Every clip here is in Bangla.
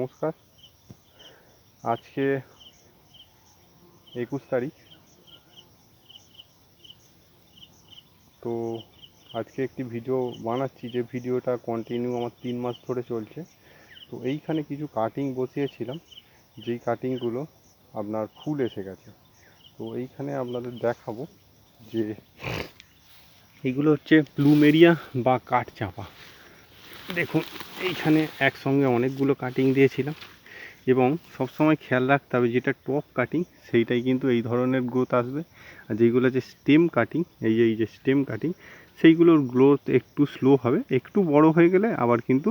নমস্কার। আজকে একুশ তারিখ। তো আজকে একটি ভিডিও বানাচ্ছি, যে ভিডিওটা কন্টিনিউ আমার তিন মাস ধরে চলছে। তো এইখানে কিছু কাটিং বসিয়েছিলাম, যেই কাটিংগুলো আপনার ফুল এসে গেছে। তো এইখানে আপনাদের দেখাবো যে, এইগুলো হচ্ছে প্লুমেরিয়া বা কাঠ কাঠচাপা। দেখুন, এইখানে একসঙ্গে অনেকগুলো কাটিং দিয়েছিলাম এবং সবসময় খেয়াল রাখতে হবে যেটা টপ কাটিং সেইটাই কিন্তু এই ধরনের গ্রোথ আসবে। আর যেগুলো যে স্টেম কাটিং এই যে এই যে স্টেম কাটিং সেইগুলোর গ্রোথ একটু স্লো হবে, একটু বড় হয়ে গেলে আবার কিন্তু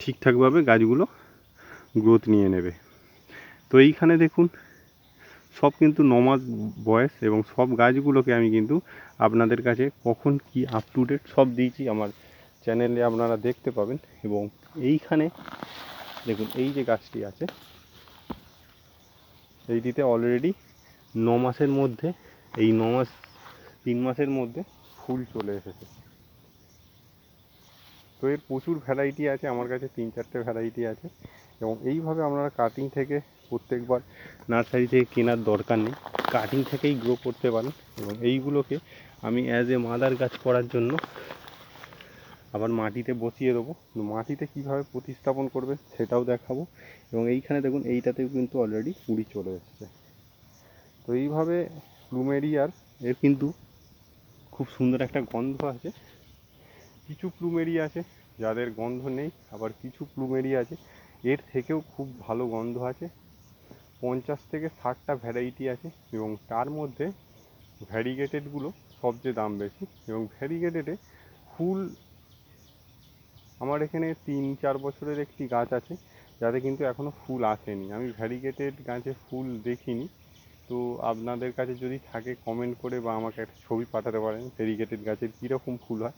ঠিকঠাকভাবে গাছগুলো গ্রোথ নিয়ে নেবে। তো এইখানে দেখুন সব কিন্তু নমাস বয়স এবং সব গাছগুলোকে আমি কিন্তু আপনাদের কাছে কখন কি আপ টু ডেট সব দিয়েছি আমার চ্যানেলে আপনারা দেখতে পাবেন এবং এইখানে দেখুন, এই যে গাছটি আছে, এইটিতে অলরেডি ন মাসের মধ্যে, এই ন মাস, তিন মাসের মধ্যে ফুল চলে এসেছে। তো এর প্রচুর ভ্যারাইটি আছে, আমার কাছে তিন চারটে ভ্যারাইটি আছে। এবং এইভাবে আপনারা কাটিং থেকে প্রত্যেকবার নার্সারি থেকে কেনার দরকার নেই। কাটিং থেকেই গ্রো করতে পারেন এবং এইগুলোকে আমি অ্যাজ এ মাদার গাছ করার জন্য আবার মাটিতে বসিয়ে দেবো। মাটিতে কীভাবে প্রতিস্থাপন করবে সেটাও দেখাবো এবং এইখানে দেখুন, এইটাতেও কিন্তু অলরেডি কুড়ি চলে এসছে। তো এইভাবে প্লুমেরিয়ার এর কিন্তু খুব সুন্দর একটা গন্ধ আছে। কিছু প্লুমেরিয়া আছে, যাদের গন্ধ নেই, আবার কিছু প্লুমেরিয়া আছে। এর থেকেও খুব ভালো গন্ধ আছে। পঞ্চাশ থেকে ষাটটা ভ্যারাইটি আছে এবং তার মধ্যে ভ্যারিগেটেডগুলো সবচেয়ে দাম বেশি এবং ভ্যারিগেটেডে ফুল আমার এখানে তিন চার বছরের একটি গাছ আছে যাতে কিন্তু এখনও ফুল আসেনি। আমি ভ্যারিগেটেড গাছে ফুল দেখিনি। তো আপনাদের কাছে যদি থাকে কমেন্ট করে বা আমাকে একটা ছবি পাঠাতে পারেন ভ্যারিগেটেড গাছের কীরকম ফুল হয়।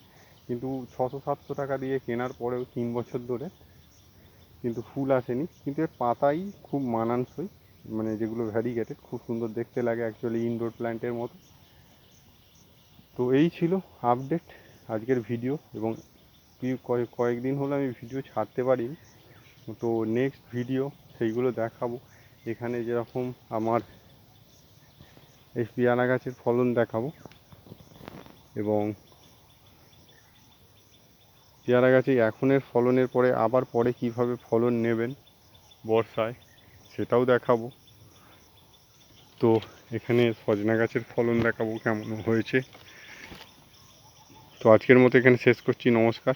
কিন্তু ছশো সাতশো টাকা দিয়ে কেনার পরেও তিন বছর ধরে কিন্তু ফুল আসেনি। কিন্তু এর পাতাই খুব মানানসই। মানে যেগুলো ভ্যারিগেটেড খুব সুন্দর দেখতে লাগে অ্যাকচুয়ালি ইনডোর প্ল্যান্টের মতো। তো এই ছিল আপডেট আজকের ভিডিও এবং কয়েকদিন হলো আমি ভিডিও ছাড়তে পারিনি। তো নেক্সট ভিডিও সেইগুলো দেখাবো। এখানে যেরকম আমার এই পেয়ারা গাছের ফলন দেখাবো। এবং পেয়ারা গাছে এখনের ফলনের পরে আবার পরে কীভাবে ফলন নেবেন বর্ষায় সেটাও দেখাবো। তো এখানে সজনা গাছের ফলন দেখাবো কেমন হয়েছে। তো আজকের মতো এখানে শেষ করছি, নমস্কার।